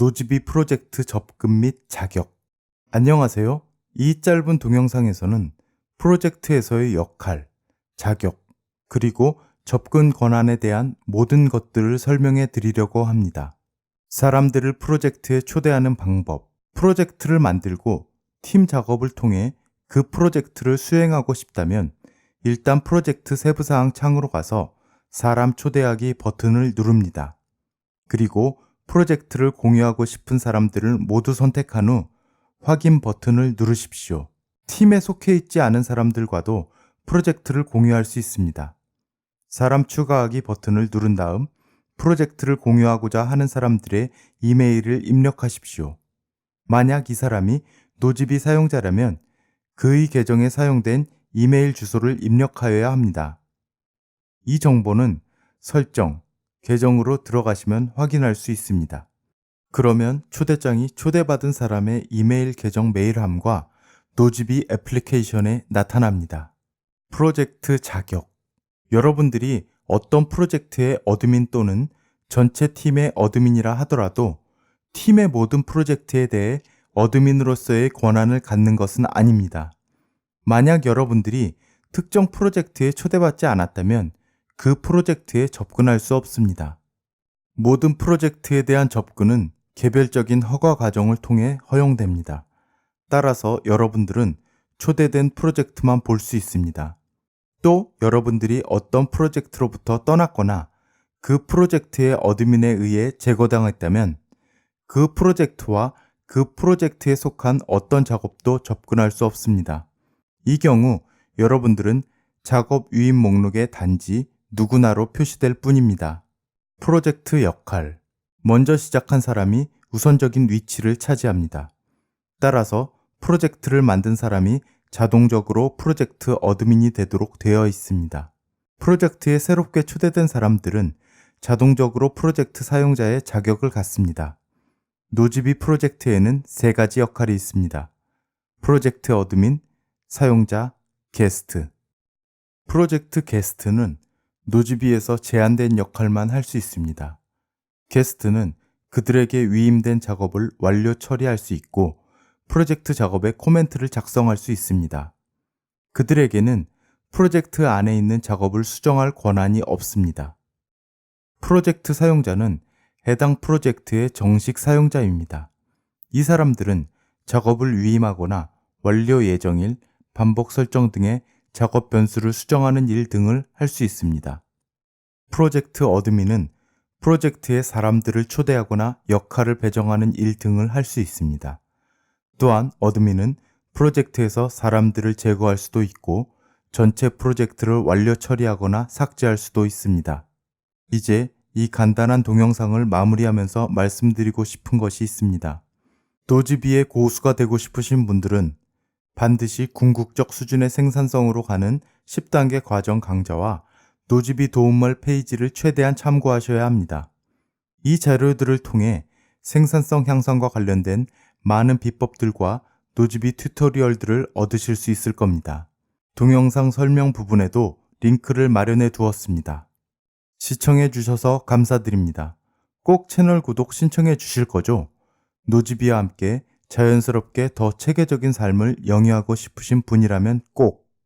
노지비 프로젝트 접근 및 자격. 안녕하세요. 이 짧은 동영상에서는 프로젝트에서의 역할, 자격, 그리고 접근 권한에 대한 모든 것들을 설명해 드리려고 합니다. 사람들을 프로젝트에 초대하는 방법, 프로젝트를 만들고 팀 작업을 통해 그 프로젝트를 수행하고 싶다면 일단 프로젝트 세부사항 창으로 가서 사람 초대하기 버튼을 누릅니다. 그리고 프로젝트를 공유하고 싶은 사람들을 모두 선택한 후 확인 버튼을 누르십시오. 팀에 속해 있지 않은 사람들과도 프로젝트를 공유할 수 있습니다. 사람 추가하기 버튼을 누른 다음 프로젝트를 공유하고자 하는 사람들의 이메일을 입력하십시오. 만약 이 사람이 노지비 사용자라면 그의 계정에 사용된 이메일 주소를 입력하여야 합니다. 이 정보는 설정, 계정으로 들어가시면 확인할 수 있습니다. 그러면 초대장이 초대받은 사람의 이메일 계정 메일함과 노지비 애플리케이션에 나타납니다. 프로젝트 자격. 여러분들이 어떤 프로젝트의 어드민 또는 전체 팀의 어드민이라 하더라도 팀의 모든 프로젝트에 대해 어드민으로서의 권한을 갖는 것은 아닙니다. 만약 여러분들이 특정 프로젝트에 초대받지 않았다면 그 프로젝트에 접근할 수 없습니다. 모든 프로젝트에 대한 접근은 개별적인 허가 과정을 통해 허용됩니다. 따라서 여러분들은 초대된 프로젝트만 볼 수 있습니다. 또 여러분들이 어떤 프로젝트로부터 떠났거나 그 프로젝트의 어드민에 의해 제거당했다면 그 프로젝트와 그 프로젝트에 속한 어떤 작업도 접근할 수 없습니다. 이 경우 여러분들은 작업 유인 목록에 단지 누구나로 표시될 뿐입니다. 프로젝트 역할. 먼저 시작한 사람이 우선적인 위치를 차지합니다. 따라서 프로젝트를 만든 사람이 자동적으로 프로젝트 어드민이 되도록 되어 있습니다. 프로젝트에 새롭게 초대된 사람들은 자동적으로 프로젝트 사용자의 자격을 갖습니다. 노지비 프로젝트에는 세 가지 역할이 있습니다. 프로젝트 어드민, 사용자, 게스트. 프로젝트 게스트는 노지비에서 제한된 역할만 할 수 있습니다. 게스트는 그들에게 위임된 작업을 완료 처리할 수 있고 프로젝트 작업에 코멘트를 작성할 수 있습니다. 그들에게는 프로젝트 안에 있는 작업을 수정할 권한이 없습니다. 프로젝트 사용자는 해당 프로젝트의 정식 사용자입니다. 이 사람들은 작업을 위임하거나 완료 예정일, 반복 설정 등의 작업 변수를 수정하는 일 등을 할 수 있습니다. 프로젝트 어드민은 프로젝트에 사람들을 초대하거나 역할을 배정하는 일 등을 할 수 있습니다. 또한 어드민은 프로젝트에서 사람들을 제거할 수도 있고 전체 프로젝트를 완료 처리하거나 삭제할 수도 있습니다. 이제 이 간단한 동영상을 마무리하면서 말씀드리고 싶은 것이 있습니다. 노지비의 고수가 되고 싶으신 분들은 반드시 궁극적 수준의 생산성으로 가는 10단계 과정 강좌와 노지비 도움말 페이지를 최대한 참고하셔야 합니다. 이 자료들을 통해 생산성 향상과 관련된 많은 비법들과 노지비 튜토리얼들을 얻으실 수 있을 겁니다. 동영상 설명 부분에도 링크를 마련해 두었습니다. 시청해 주셔서 감사드립니다. 꼭 채널 구독 신청해 주실 거죠? 노지비와 함께 자연스럽게 더 체계적인 삶을 영위하고 싶으신 분이라면 꼭